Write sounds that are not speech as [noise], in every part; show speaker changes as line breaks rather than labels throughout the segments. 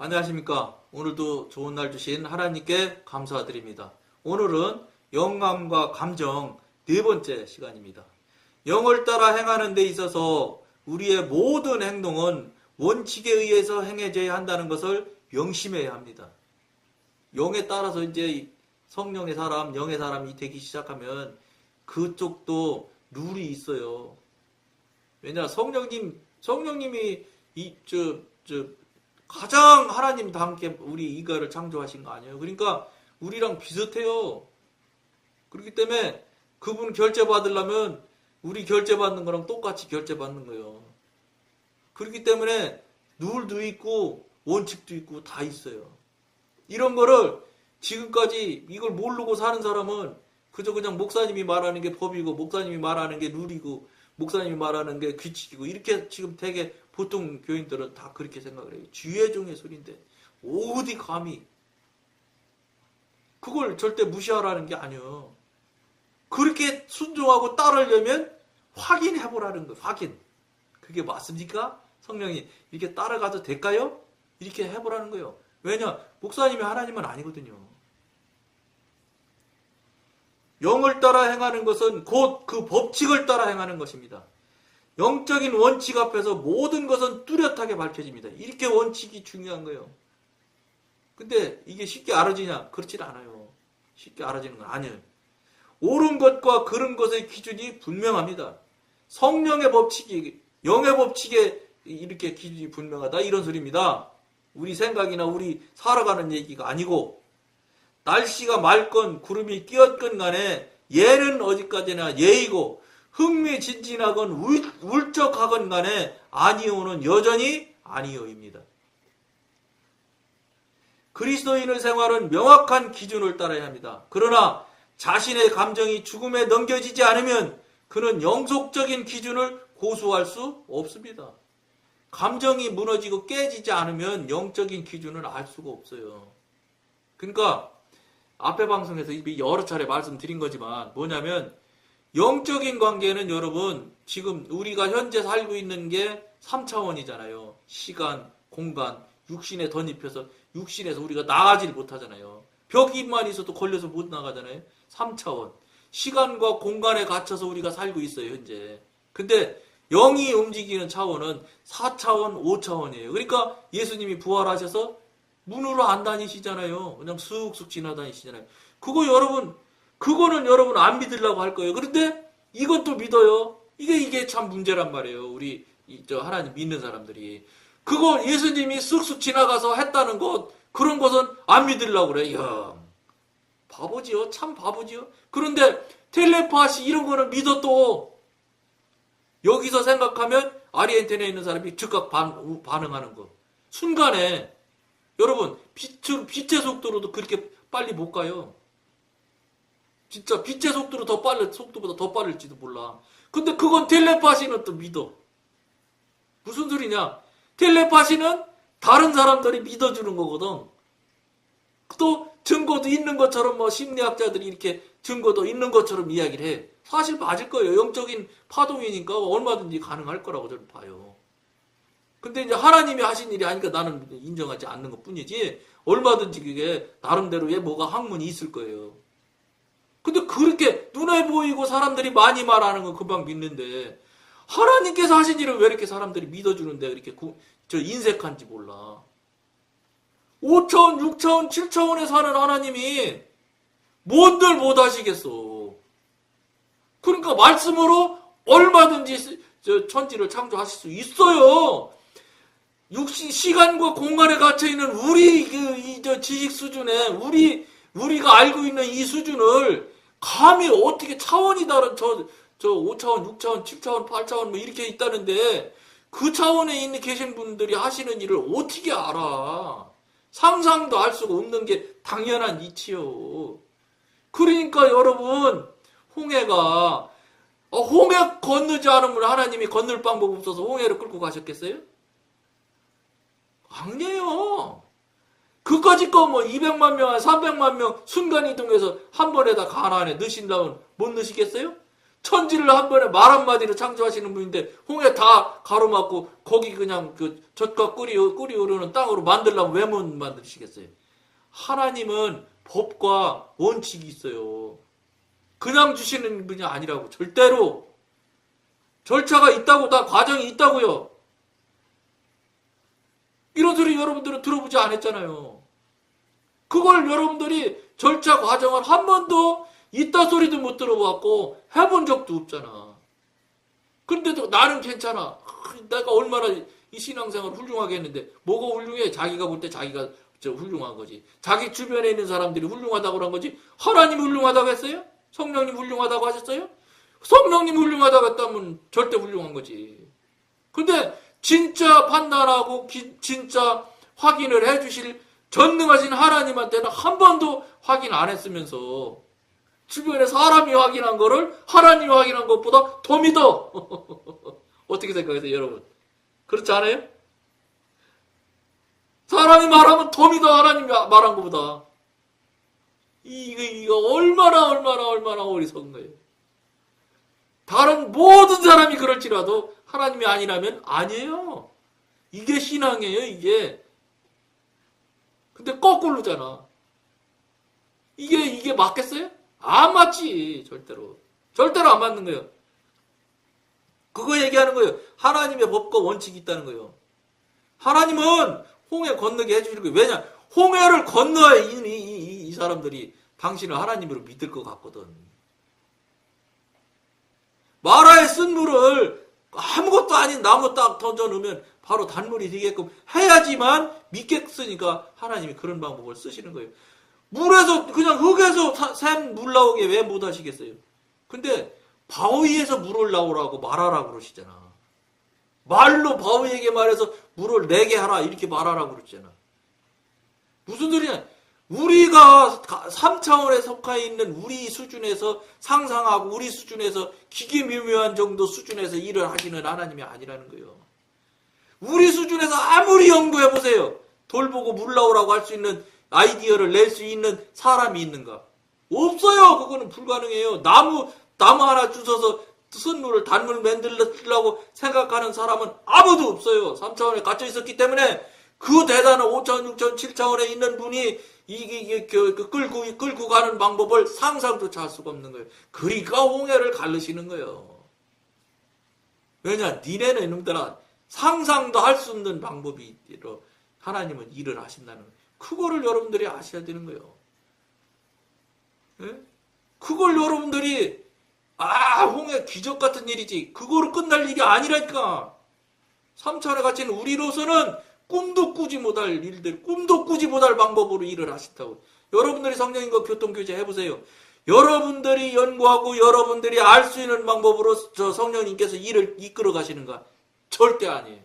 안녕하십니까. 오늘도 좋은 날 주신 하나님께 감사드립니다. 오늘은 영감과 감정 네 번째 시간입니다. 영을 따라 행하는 데 있어서 우리의 모든 행동은 원칙에 의해서 행해져야 한다는 것을 명심해야 합니다. 영에 따라서 이제 성령의 사람, 영의 사람이 되기 시작하면 그쪽도 룰이 있어요. 왜냐 성령님 성령님이 이 저 저 가장 하나님과 함께 우리 이가를 창조하신 거 아니에요. 그러니까 우리랑 비슷해요. 그렇기 때문에 그분 결제 받으려면 우리 결제 받는 거랑 똑같이 결제 받는 거예요. 그렇기 때문에 룰도 있고 원칙도 있고 다 있어요. 이런 거를 지금까지 이걸 모르고 사는 사람은 그저 그냥 목사님이 말하는 게 법이고 목사님이 말하는 게 룰이고 목사님이 말하는 게 규칙이고 이렇게 지금 되게 보통 교인들은 다 그렇게 생각을 해요. 주의종의 소리인데 어디 감히 그걸 절대 무시하라는 게 아니에요. 그렇게 순종하고 따르려면 확인해 보라는 거예요. 확인. 그게 맞습니까? 성령이 이렇게 따라가도 될까요? 이렇게 해보라는 거예요. 왜냐? 목사님이 하나님은 아니거든요. 영을 따라 행하는 것은 곧 그 법칙을 따라 행하는 것입니다. 영적인 원칙 앞에서 모든 것은 뚜렷하게 밝혀집니다. 이렇게 원칙이 중요한 거예요. 근데 이게 쉽게 알아지냐? 그렇진 않아요. 쉽게 알아지는 건 아니에요. 옳은 것과 그른 것의 기준이 분명합니다. 성령의 법칙이, 영의 법칙에 이렇게 기준이 분명하다. 이런 소리입니다. 우리 생각이나 우리 살아가는 얘기가 아니고, 날씨가 맑건 구름이 끼었건 간에 예는 어디까지나 예이고 흥미진진하건 울, 울적하건 간에 아니오는 여전히 아니오입니다. 그리스도인의 생활은 명확한 기준을 따라야 합니다. 그러나 자신의 감정이 죽음에 넘겨지지 않으면 그는 영속적인 기준을 고수할 수 없습니다. 감정이 무너지고 깨지지 않으면 영적인 기준을 알 수가 없어요. 그러니까 앞에 방송에서 여러 차례 말씀드린 거지만 뭐냐면 영적인 관계는 여러분 지금 우리가 현재 살고 있는 게 3차원이잖아요. 시간, 공간, 육신에 덧입혀서 육신에서 우리가 나가질 못하잖아요. 벽이만 있어도 걸려서 못 나가잖아요. 3차원. 시간과 공간에 갇혀서 우리가 살고 있어요, 현재. 근데 영이 움직이는 차원은 4차원, 5차원이에요. 그러니까 예수님이 부활하셔서 문으로 안 다니시잖아요. 그냥 쑥쑥 지나다니시잖아요. 그거 여러분, 그거는 여러분 안 믿으려고 할 거예요. 그런데 이것도 믿어요. 이게, 이게 참 문제란 말이에요. 우리, 이, 저, 하나님 믿는 사람들이. 그거 예수님이 쑥쑥 지나가서 했다는 것, 그런 것은 안 믿으려고 그래. 야 바보지요. 참 바보지요. 그런데 텔레파시 이런 거는 믿어 또. 여기서 생각하면 아리엔티나에 있는 사람이 즉각 반, 반응하는 거. 순간에 여러분, 빛, 빛의 속도로도 그렇게 빨리 못 가요. 진짜 빛의 속도로 더 빨리, 속도보다 더 빠를지도 몰라. 근데 그건 텔레파시는 또 믿어. 무슨 소리냐? 텔레파시는 다른 사람들이 믿어주는 거거든. 또 증거도 있는 것처럼 뭐 심리학자들이 이렇게 증거도 있는 것처럼 이야기를 해. 사실 맞을 거예요. 영적인 파동이니까 얼마든지 가능할 거라고 저는 봐요. 근데 이제 하나님이 하신 일이 아니까 나는 인정하지 않는 것 뿐이지 얼마든지 그게 나름대로의 뭐가 학문이 있을 거예요. 근데 그렇게 눈에 보이고 사람들이 많이 말하는 건 금방 믿는데 하나님께서 하신 일을 왜 이렇게 사람들이 믿어주는데 이렇게 구, 저 인색한지 몰라. 5차원, 6차원, 7차원에 사는 하나님이 뭔들 못 하시겠어. 그러니까 말씀으로 얼마든지 저 천지를 창조하실 수 있어요. 육신 시간과 공간에 갇혀 있는 우리 그 이 저 지식 수준에 우리 우리가 알고 있는 이 수준을 감히 어떻게 차원이 다른 저 저 5차원, 6차원, 7차원, 8차원 뭐 이렇게 있다는데 그 차원에 있는 계신 분들이 하시는 일을 어떻게 알아? 상상도 할 수가 없는 게 당연한 이치요. 그러니까 여러분 홍해가 어, 홍해 건너지 않으면 하나님이 건널 방법 없어서 홍해를 끌고 가셨겠어요? 아니에요. 그까짓 거뭐 200만 명, 300만 명 순간 이동해서 한 번에 다 가나안에 넣으신다면 못 넣으시겠어요? 천지를 한 번에 말 한마디로 창조하시는 분인데 홍해 다 가로막고 거기 그냥 그 젖과 꿀이, 꿀이 오르는 땅으로 만들려면 왜 못 만드시겠어요? 하나님은 법과 원칙이 있어요. 그냥 주시는 분이 아니라고 절대로 절차가 있다고 다 과정이 있다고요. 이런 소리 여러분들은 들어보지 않았잖아요. 그걸 여러분들이 절차 과정을 한 번도 있다 소리도 못 들어봤고 해본 적도 없잖아. 근데도 나는 괜찮아. 내가 얼마나 이 신앙생활 훌륭하게 했는데 뭐가 훌륭해? 자기가 볼 때 자기가 저 훌륭한 거지. 자기 주변에 있는 사람들이 훌륭하다고 한 거지. 하나님 훌륭하다고 했어요? 성령님 훌륭하다고 하셨어요? 성령님 훌륭하다고 했다면 절대 훌륭한 거지. 근데 진짜 판단하고 기- 진짜 확인을 해 주실 전능하신 하나님한테는 한 번도 확인 안 했으면서 주변에 사람이 확인한 거를 하나님이 확인한 것보다 더 믿어. [laughs] 어떻게 생각하세요, 여러분? 그렇지 않아요? 사람이 말하면 더 믿어, 하나님이 말한 것보다. 이거, 이거 얼마나, 얼마나, 얼마나 어리석은 거예요. 다른 모든 사람이 그럴지라도 하나님이 아니라면 아니에요. 이게 신앙이에요, 이게. 근데 거꾸로잖아. 이게, 이게 맞겠어요? 안 맞지, 절대로. 절대로 안 맞는 거예요. 그거 얘기하는 거예요. 하나님의 법과 원칙이 있다는 거예요. 하나님은 홍해 건너게 해주시는 거예요. 왜냐? 홍해를 건너야 이, 이, 이, 이 사람들이 당신을 하나님으로 믿을 것 같거든. 마라에 쓴 물을 아무것도 아닌 나무 딱 던져 넣으면 바로 단물이 되게끔 해야지만 믿겠으니까 하나님이 그런 방법을 쓰시는 거예요. 물에서 그냥 흙에서 샘물 나오게 왜 못 하시겠어요? 근데 바위에서 물을 나오라고 말하라고 그러시잖아. 말로 바위에게 말해서 물을 내게 하라 이렇게 말하라고 그러잖아. 무슨 소리냐? 우리가 3차원에 속해 있는 우리 수준에서 상상하고 우리 수준에서 기계묘묘한 정도 수준에서 일을 하시는 하나님이 아니라는 거예요. 우리 수준에서 아무리 연구해 보세요. 돌 보고 물 나오라고 할 수 있는 아이디어를 낼 수 있는 사람이 있는가? 없어요. 그거는 불가능해요. 나무 나무 하나 주워서 쓴물을 단물 만들려고 생각하는 사람은 아무도 없어요. 3차원에 갇혀 있었기 때문에 그 대단한 5차원, 6차원, 7차원에 있는 분이 이게, 이게 그, 그 끌고 끌고 가는 방법을 상상조차 할 수가 없는 거예요. 그러니까 홍해를 갈르시는 거예요. 왜냐, 니네는 이놈들아 상상도 할 수 없는 방법이 있로 하나님은 일을 하신다는. 그거를 여러분들이 아셔야 되는 거예요. 예? 그걸 여러분들이 아 홍해 기적 같은 일이지 그거로 끝날 일이 아니라니까 3차원에 갇힌 우리로서는 꿈도 꾸지 못할 일들 꿈도 꾸지 못할 방법으로 일을 하신다고 여러분들이 성령님과 교통교제 해보세요 여러분들이 연구하고 여러분들이 알 수 있는 방법으로 저 성령님께서 일을 이끌어 가시는가 절대 아니에요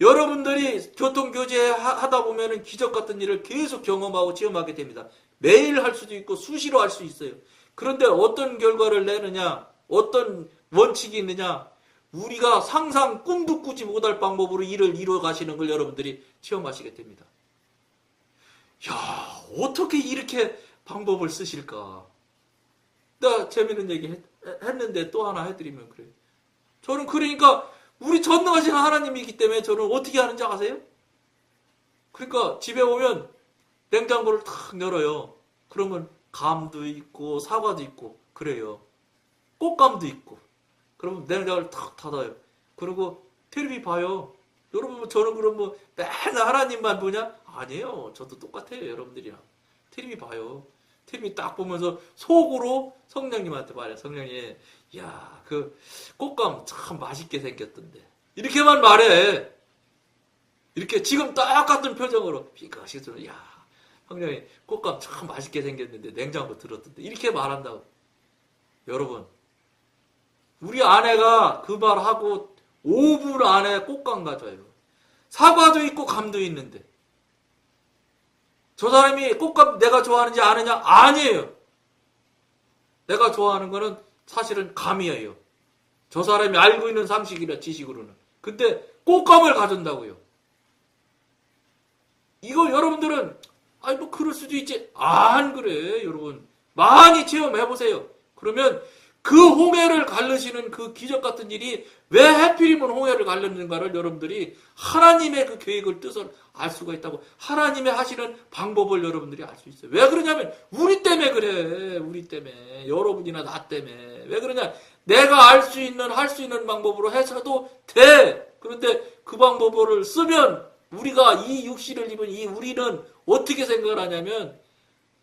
여러분들이 교통교제 하다 보면은 기적 같은 일을 계속 경험하고 체험하게 됩니다 매일 할 수도 있고 수시로 할 수 있어요 그런데 어떤 결과를 내느냐, 어떤 원칙이 있느냐, 우리가 상상 꿈도 꾸지 못할 방법으로 일을 이루어 가시는 걸 여러분들이 체험하시게 됩니다. 야, 어떻게 이렇게 방법을 쓰실까? 나 재밌는 얘기 했, 했는데 또 하나 해드리면 그래요. 저는 그러니까 우리 전능하신 하나님이기 때문에 저는 어떻게 하는지 아세요? 그러니까 집에 오면 냉장고를 탁 열어요. 그러면 감도 있고 사과도 있고 그래요. 꽃감도 있고. 그러면 냉장고를 탁 닫아요. 그리고 텔레비 봐요. 여러분 저는 그럼 뭐 맨날 하나님만 보냐? 아니에요. 저도 똑같아요. 여러분들이랑. 텔레비 봐요. 텔레비 딱 보면서 속으로 성령님한테 말해. 성령님, 야, 그 꽃감 참 맛있게 생겼던데. 이렇게만 말해. 이렇게 지금 딱 같은 표정으로 비가시죠. 야, 성령이 꽃감 참 맛있게 생겼는데 냉장고 들었던데 이렇게 말한다고 여러분 우리 아내가 그 말하고 5분 안에 꽃감 가져요 사과도 있고 감도 있는데 저 사람이 꽃감 내가 좋아하는지 아느냐 아니에요 내가 좋아하는 거는 사실은 감이에요 저 사람이 알고 있는 상식이나 지식으로는 근데 꽃감을 가진다고요 이거 여러분들은 아니 뭐 그럴 수도 있지. 안 그래 여러분. 많이 체험해 보세요. 그러면 그 홍해를 갈르시는 그 기적 같은 일이 왜 해필이면 홍해를 갈르는가를 여러분들이 하나님의 그 계획을 뜻을 알 수가 있다고 하나님의 하시는 방법을 여러분들이 알 수 있어요. 왜 그러냐면 우리 때문에 그래. 우리 때문에 여러분이나 나 때문에 왜 그러냐? 내가 알 수 있는 할 수 있는 방법으로 해서도 돼. 그런데 그 방법을 쓰면 우리가 이 육신을 입은 이 우리는 어떻게 생각을 하냐면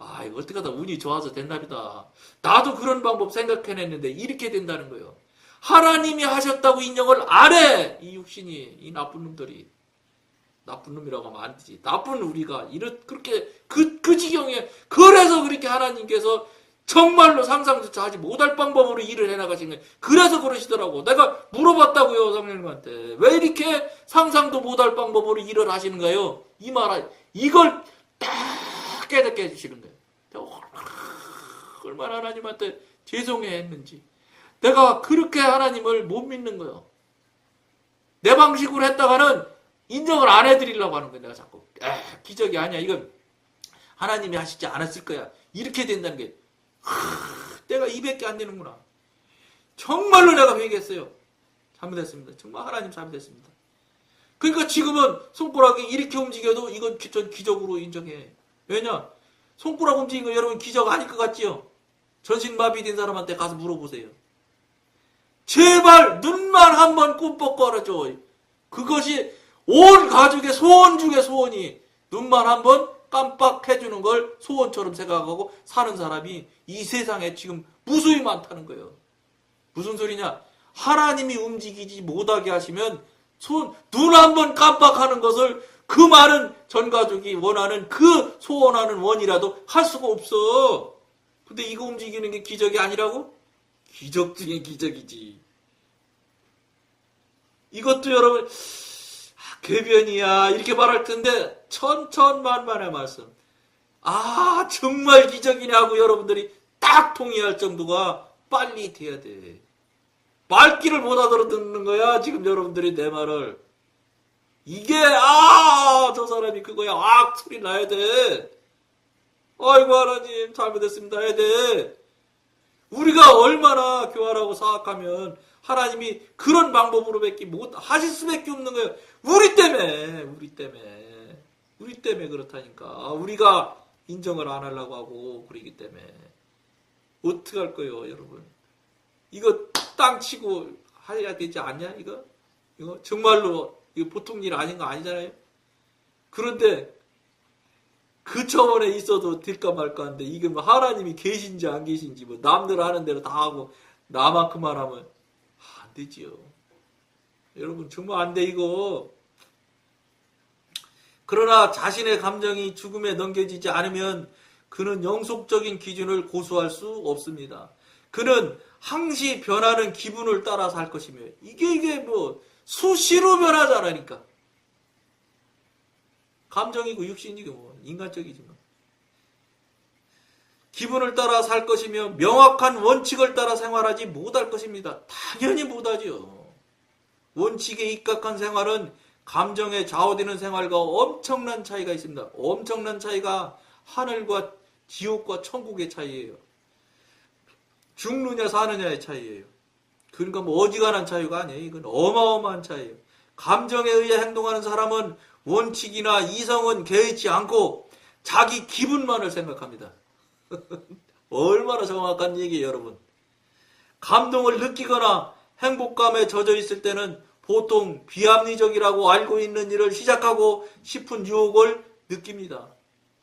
아, 이거 어떻게 하다 운이 좋아서 된답니다. 나도 그런 방법 생각해냈는데 이렇게 된다는 거예요. 하나님이 하셨다고 인정을 안 해! 이 육신이, 이 나쁜 놈들이. 나쁜 놈이라고 하면 안 되지. 나쁜 우리가, 이렇, 그렇게, 그, 그 지경에, 그래서 그렇게 하나님께서 정말로 상상조차 하지 못할 방법으로 일을 해나가시는 거예요. 그래서 그러시더라고. 내가 물어봤다고요, 성령님한테. 왜 이렇게 상상도 못할 방법으로 일을 하시는가요? 이 말, 이걸 딱 깨닫게 해주시는 거예요. 얼마나 하나님한테 죄송해 했는지. 내가 그렇게 하나님을 못 믿는 거예요. 내 방식으로 했다가는 인정을 안 해드리려고 하는 거야, 내가 자꾸. 에, 기적이 아니야. 이건 하나님이 하시지 않았을 거야. 이렇게 된다는 게, 하, 내가 입밖에 안 되는구나. 정말로 내가 회개했어요. 잘못했습니다. 정말 하나님 잘못했습니다. 그러니까 지금은 손가락이 이렇게 움직여도 이건 기- 전 기적으로 인정해. 왜냐? 손가락 움직이는 거 여러분 기적 아닐 것 같지요? 전신마비 된 사람한테 가서 물어보세요. 제발 눈만 한번 꿈뻑 걸어줘. 그것이 온 가족의 소원 중에 소원이 눈만 한번 깜빡해주는 걸 소원처럼 생각하고 사는 사람이 이 세상에 지금 무수히 많다는 거예요. 무슨 소리냐? 하나님이 움직이지 못하게 하시면 손, 눈 한번 깜빡하는 것을 그 많은 전 가족이 원하는 그 소원하는 원이라도 할 수가 없어. 근데 이거 움직이는 게 기적이 아니라고? 기적 중에 기적이지. 이것도 여러분, 아, 궤변이야. 이렇게 말할 텐데, 천천만만의 말씀. 아, 정말 기적이냐고 여러분들이 딱 동의할 정도가 빨리 돼야 돼. 말귀를 못 알아듣는 거야, 지금 여러분들이 내 말을. 이게, 아, 저 사람이 그거야. 아, 소리 나야 돼. 아이고, 하나님, 잘못했습니다. 돼. 우리가 얼마나 교활하고 사악하면 하나님이 그런 방법으로 밖에 못 하실 수밖에 없는 거예요. 우리 때문에, 우리 때문에. 우리 때문에 그렇다니까. 우리가 인정을 안 하려고 하고 그러기 때문에. 어떻게 할 거예요, 여러분? 이거 땅 치고 해야 되지 않냐, 이거? 이거 정말로 이거 보통 일 아닌 거 아니잖아요? 그런데 그 처원에 있어도 될까 말까 하는데 이게 뭐 하나님이 계신지 안 계신지 뭐 남들 하는 대로 다 하고 나만큼만 하면 안 되지요. 여러분 정말 안 돼 이거. 그러나 자신의 감정이 죽음에 넘겨지지 않으면 그는 영속적인 기준을 고수할 수 없습니다. 그는 항시 변하는 기분을 따라 살 것이며 이게 이게 뭐 수시로 변하잖아니까. 감정이고 육신이고 뭐 인간적이지만 기분을 따라 살 것이며 명확한 원칙을 따라 생활하지 못할 것입니다. 당연히 못하지요. 원칙에 입각한 생활은 감정에 좌우되는 생활과 엄청난 차이가 있습니다. 엄청난 차이가 하늘과 지옥과 천국의 차이예요. 죽느냐 사느냐의 차이예요. 그러니까 뭐 어지간한 차이가 아니에요. 이건 어마어마한 차이예요. 감정에 의해 행동하는 사람은 원칙이나 이성은 개의치 않고 자기 기분만을 생각합니다. [laughs] 얼마나 정확한 얘기예요, 여러분. 감동을 느끼거나 행복감에 젖어 있을 때는 보통 비합리적이라고 알고 있는 일을 시작하고 싶은 유혹을 느낍니다.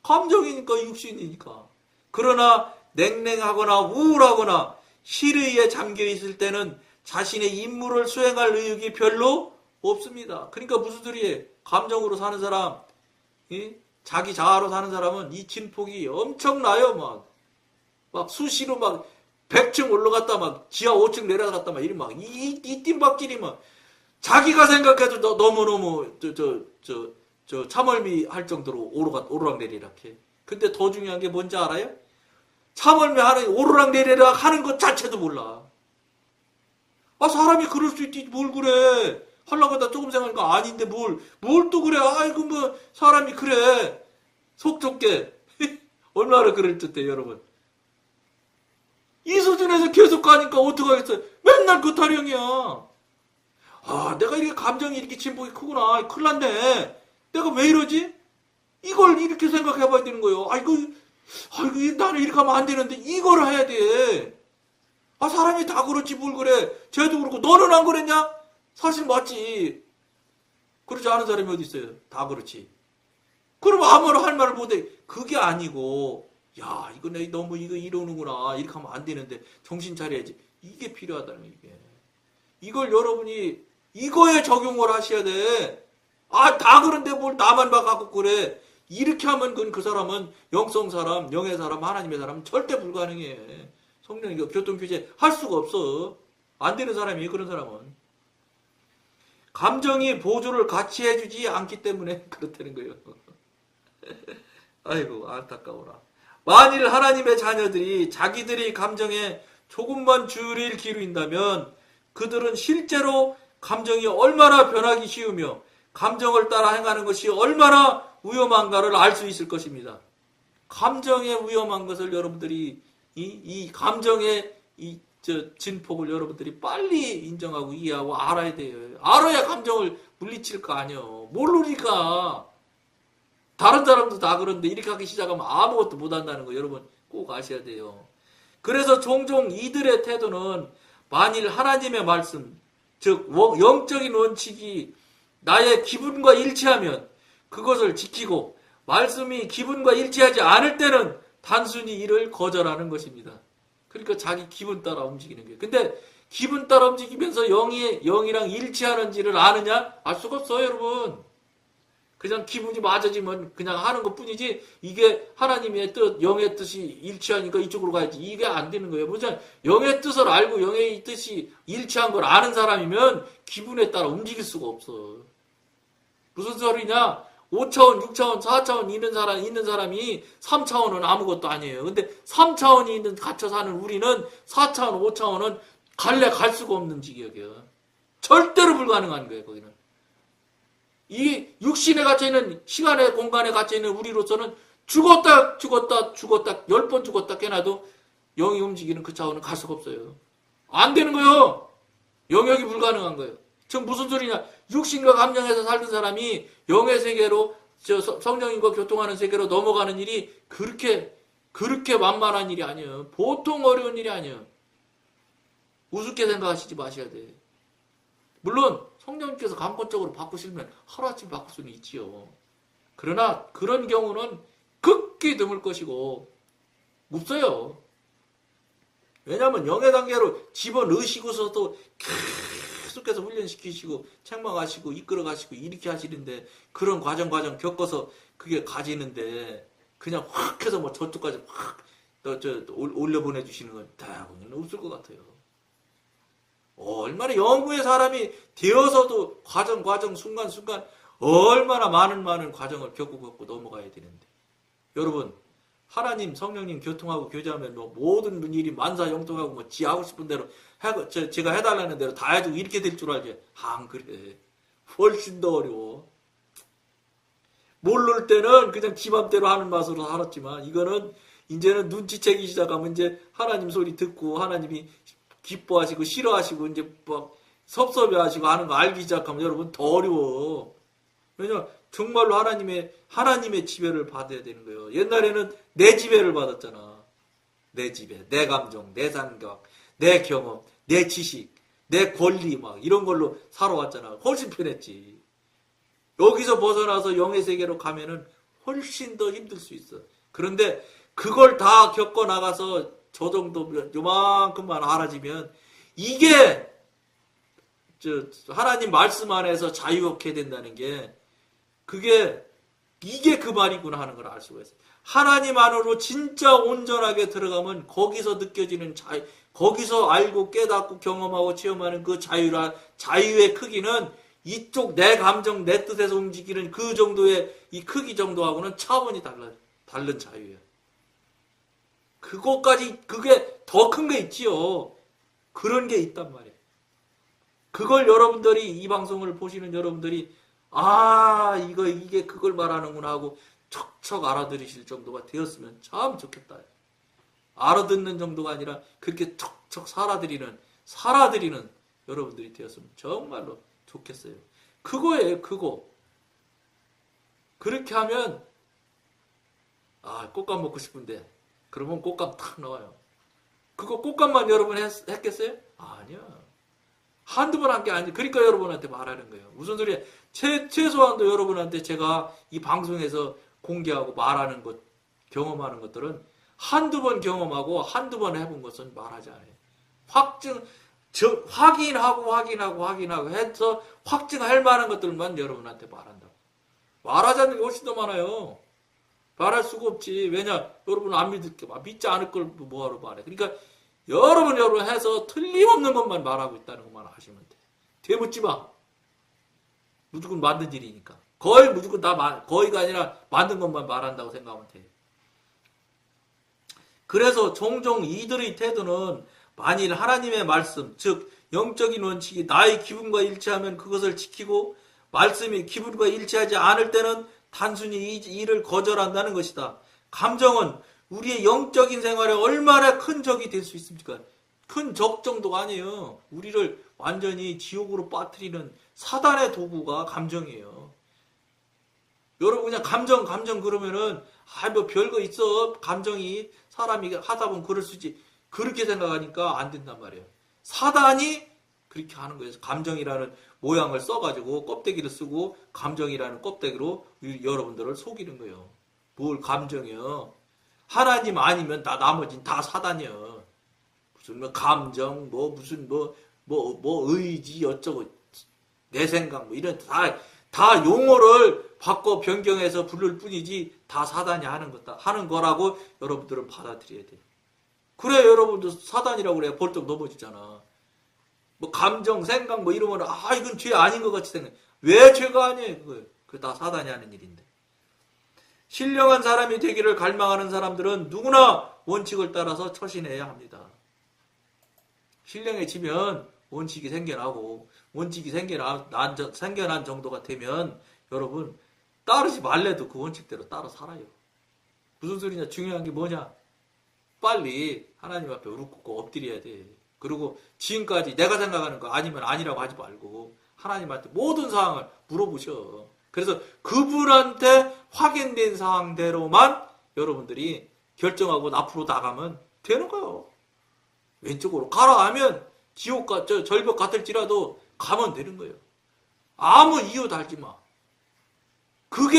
감정이니까 육신이니까. 그러나 냉랭하거나 우울하거나 실의에 잠겨 있을 때는 자신의 임무를 수행할 의욕이 별로 없습니다. 그러니까 무슨 소리예요? 감정으로 사는 사람, 이? 자기 자아로 사는 사람은 이 진폭이 엄청나요, 막. 막 수시로 막 100층 올라갔다 막 지하 5층 내려갔다 막 이리 막 이, 이 띵박길이 막 자기가 생각해도 너, 너무너무 저, 저, 저, 저 참을미 할 정도로 오르락, 오르락 내리락 해. 근데 더 중요한 게 뭔지 알아요? 참을미 하는, 오르락 내리락 하는 것 자체도 몰라. 아, 사람이 그럴 수 있지, 뭘 그래. 하려고 하다 조금 생각하니까 아닌데 뭘, 뭘 또 그래. 아이고, 뭐, 사람이 그래. 속 좁게. [laughs] 얼마나 그럴 듯해, 여러분. 이 수준에서 계속 가니까 어떡하겠어요? 맨날 그 타령이야. 아, 내가 이렇게 감정이 이렇게 진폭이 크구나. 큰일 났네. 내가 왜 이러지? 이걸 이렇게 생각해 봐야 되는 거예요. 아이고, 아이고, 나는 이렇게 하면 안 되는데, 이걸 해야 돼. 아, 사람이 다 그렇지, 뭘 그래. 쟤도 그렇고, 너는 안 그랬냐? 사실 맞지. 그렇지 않은 사람이 어디 있어요? 다 그렇지. 그럼 아무나 할 말을 못해. 그게 아니고, 야, 이거 내 너무 이거 이러는구나. 이렇게 하면 안 되는데, 정신 차려야지. 이게 필요하다는 거예요, 이게. 이걸 여러분이, 이거에 적용을 하셔야 돼. 아, 다 그런데 뭘 나만 봐 갖고 그래. 이렇게 하면 그건 그 사람은 영성 사람, 영의 사람, 하나님의 사람 절대 불가능해. 성령 이거 교통 규제 할 수가 없어. 안 되는 사람이에요, 그런 사람은. 감정이 보조를 같이 해주지 않기 때문에 [laughs] 그렇다는 거예요. [laughs] 아이고, 안타까워라. 만일 하나님의 자녀들이 자기들이 감정에 조금만 주의를 기울인다면 그들은 실제로 감정이 얼마나 변하기 쉬우며 감정을 따라 행하는 것이 얼마나 위험한가를 알 수 있을 것입니다. 감정의 위험한 것을 여러분들이 이, 이 감정의 이, 저, 진폭을 여러분들이 빨리 인정하고 이해하고 알아야 돼요. 알아야 감정을 물리칠 거 아니에요. 모르니까. 다른 사람도 다 그런데 이렇게 하기 시작하면 아무것도 못 한다는 거 여러분 꼭 아셔야 돼요. 그래서 종종 이들의 태도는 만일 하나님의 말씀, 즉 원- 영적인 원칙이 나의 기분과 일치하면 그것을 지키고 말씀이 기분과 일치하지 않을 때는 단순히 이를 거절하는 것입니다. 그러니까 자기 기분 따라 움직이는 거예요. 근데 기분 따라 움직이면서 영이 영이랑 일치하는지를 아느냐? 알 수가 없어요, 여러분. 그냥 기분이 맞아지면 그냥 하는 것 뿐이지 이게 하나님의 뜻, 영의 뜻이 일치하니까 이쪽으로 가야지 이게 안 되는 거예요. 뭐냐 영의 뜻을 알고 영의 뜻이 일치한 걸 아는 사람이면 기분에 따라 움직일 수가 없어. 무슨 소리냐? 5차원, 6차원, 4차원 있는 사람, 있는 사람이 3차원은 아무것도 아니에요. 근데 3차원이 있는, 갇혀 사는 우리는 4차원, 5차원은 갈래 갈 수가 없는 지경이에요. 절대로 불가능한 거예요, 거기는. 이 육신에 갇혀 있는, 시간의 공간에 갇혀 있는 우리로서는 죽었다, 죽었다, 죽었다, 열 번 죽었다 깨나도 영이 움직이는 그 차원은 갈 수가 없어요. 안 되는 거예요. 영역이 불가능한 거예요. 지금 무슨 소리냐? 육신과 감정에서 살던 사람이 영의 세계로 저 서- 성령님과 교통하는 세계로 넘어가는 일이 그렇게 그렇게 만만한 일이 아니에요. 보통 어려운 일이 아니에요. 우습게 생각하시지 마셔야 돼. 물론 성령님께서 감권적으로 바꾸시면 하루아침 바꿀 수는 있지요. 그러나 그런 경우는 극히 드물 것이고 없어요. 왜냐하면 영의 단계로 집어넣으시고서도 계속해서 훈련시키시고 책망하시고 이끌어가시고 이렇게 하시는데 그런 과정 과정 겪어서 그게 가지는데 그냥 확 해서 뭐 저쪽까지 확 저 올려 보내주시는 건 다양은 없을 것 같아요. 얼마나 영구의 사람이 되어서도 과정 과정 순간 순간 얼마나 많은 많은 과정을 겪고 겪고 넘어가야 되는데 여러분 하나님 성령님 교통하고 교제하면 뭐 모든 일이 만사형통하고 뭐 지 하고 싶은 대로 해, 저, 제가 해달라는 대로 다 해주고 이렇게 될 줄 알지 안 그래 훨씬 더 어려워 모를 때는 그냥 지 맘대로 하는 맛으로 살았지만 이거는 이제는 눈치채기 시작하면 이제 하나님 소리 듣고 하나님이 기뻐하시고 싫어하시고 이제 막 섭섭해하시고 하는 거 알기 시작하면 여러분 더 어려워. 왜냐 정말로 하나님의 하나님의 지배를 받아야 되는 거예요. 옛날에는 내 지배를 받았잖아. 내 지배, 내 감정, 내 생각, 내 경험, 내 지식, 내 권리 막 이런 걸로 살아왔잖아. 훨씬 편했지. 여기서 벗어나서 영의 세계로 가면은 훨씬 더 힘들 수 있어. 그런데 그걸 다 겪어 나가서 저 정도 요만큼만 알아지면 이게 저 하나님 말씀 안에서 자유롭게 된다는 게 그게 이게 그 말이구나 하는 걸 알 수가 있어요. 하나님 안으로 진짜 온전하게 들어가면 거기서 느껴지는 자유, 거기서 알고 깨닫고 경험하고 체험하는 그 자유라 자유의 크기는 이쪽 내 감정 내 뜻에서 움직이는 그 정도의 이 크기 정도하고는 차원이 달라 다른 자유예요. 그것까지 그게 더 큰 게 있지요. 그런 게 있단 말이에요. 그걸 여러분들이 이 방송을 보시는 여러분들이 아 이거 이게 그걸 말하는구나 하고 척척 알아들으실 정도가 되었으면 참 좋겠다. 알아듣는 정도가 아니라 그렇게 척척 살아들이는 살아들이는 여러분들이 되었으면 정말로 좋겠어요. 그거예요, 그거. 그렇게 하면 아 꽃감 먹고 싶은데 그러면 꽃감 탁 나와요. 그거 꽃감만 여러분 했, 했겠어요? 아니야. 한두 번 한 게 아니. 그러니까 여러분한테 말하는 거예요. 무슨 소리야? 최, 최소한도 여러분한테 제가 이 방송에서 공개하고 말하는 것, 경험하는 것들은 한두 번 경험하고 한두 번 해본 것은 말하지 않아요. 확증, 저, 확인하고 확인하고 확인하고 해서 확증할 만한 것들만 여러분한테 말한다고. 말하자는 게 훨씬 더 많아요. 말할 수가 없지. 왜냐? 여러분 안 믿을게. 믿지 않을 걸 뭐하러 말해. 그러니까 여러분 여러분 해서 틀림없는 것만 말하고 있다는 것만 아시면 돼. 되묻지 마. 무조건 만든 일이니까. 거의 무조건 다 말, 거의가 아니라 만든 것만 말한다고 생각하면 돼. 그래서 종종 이들의 태도는 만일 하나님의 말씀, 즉 영적인 원칙이 나의 기분과 일치하면 그것을 지키고 말씀이 기분과 일치하지 않을 때는 단순히 이 일을 거절한다는 것이다. 감정은 우리의 영적인 생활에 얼마나 큰 적이 될 수 있습니까? 큰 적 정도가 아니에요. 우리를 완전히 지옥으로 빠뜨리는 사단의 도구가 감정이에요. 여러분 그냥 감정 감정 그러면은 아 뭐 별거 있어 감정이 사람이 하다 보면 그럴 수 있지 그렇게 생각하니까 안 된단 말이에요. 사단이 그렇게 하는 거예요. 감정이라는 모양을 써가지고 껍데기를 쓰고 감정이라는 껍데기로 여러분들을 속이는 거예요. 뭘 감정이요? 하나님 아니면 다 나머진 다 사단이요. 무슨 뭐 감정 뭐 무슨 뭐 뭐 뭐 의지 어쩌고 내 생각 뭐 이런 다 다 용어를 바꿔 변경해서 부를 뿐이지 다 사단이 하는 거다 하는 거라고 여러분들은 받아들여야 돼. 그래 여러분도 사단이라고 그래 벌떡 넘어지잖아. 뭐 감정, 생각 뭐 이러면 아 이건 죄 아닌 것 같이 생각. 왜 죄가 아니에요? 그거 그다 사단이 하는 일인데. 신령한 사람이 되기를 갈망하는 사람들은 누구나 원칙을 따라서 처신해야 합니다. 신령해지면 원칙이 생겨나고 원칙이 생겨난, 생겨난 정도가 되면 여러분 따르지 말래도 그 원칙대로 따라 살아요. 무슨 소리냐? 중요한 게 뭐냐? 빨리 하나님 앞에 무릎 꿇고 엎드려야 돼. 그리고 지금까지 내가 생각하는 거 아니면 아니라고 하지 말고 하나님한테 모든 사항을 물어보셔. 그래서 그분한테 확인된 사항대로만 여러분들이 결정하고 앞으로 나가면 되는 거예요. 왼쪽으로 가라 하면 지옥 같, 저 절벽 같을지라도 가면 되는 거예요. 아무 이유 달지 마. 그게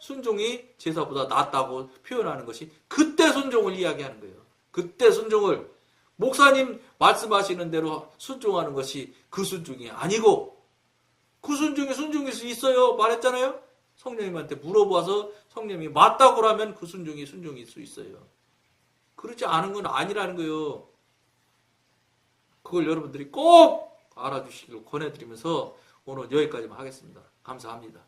순종이 제사보다 낫다고 표현하는 것이 그때 순종을 이야기하는 거예요. 그때 순종을 목사님 말씀하시는 대로 순종하는 것이 그 순종이 아니고 그 순종이 순종일 수 있어요. 말했잖아요. 성령님한테 물어봐서 성령님이 맞다고 하면 그 순종이 순종일 수 있어요. 그렇지 않은 건 아니라는 거예요. 그걸 여러분들이 꼭 알아주시길 권해드리면서 오늘 여기까지만 하겠습니다. 감사합니다.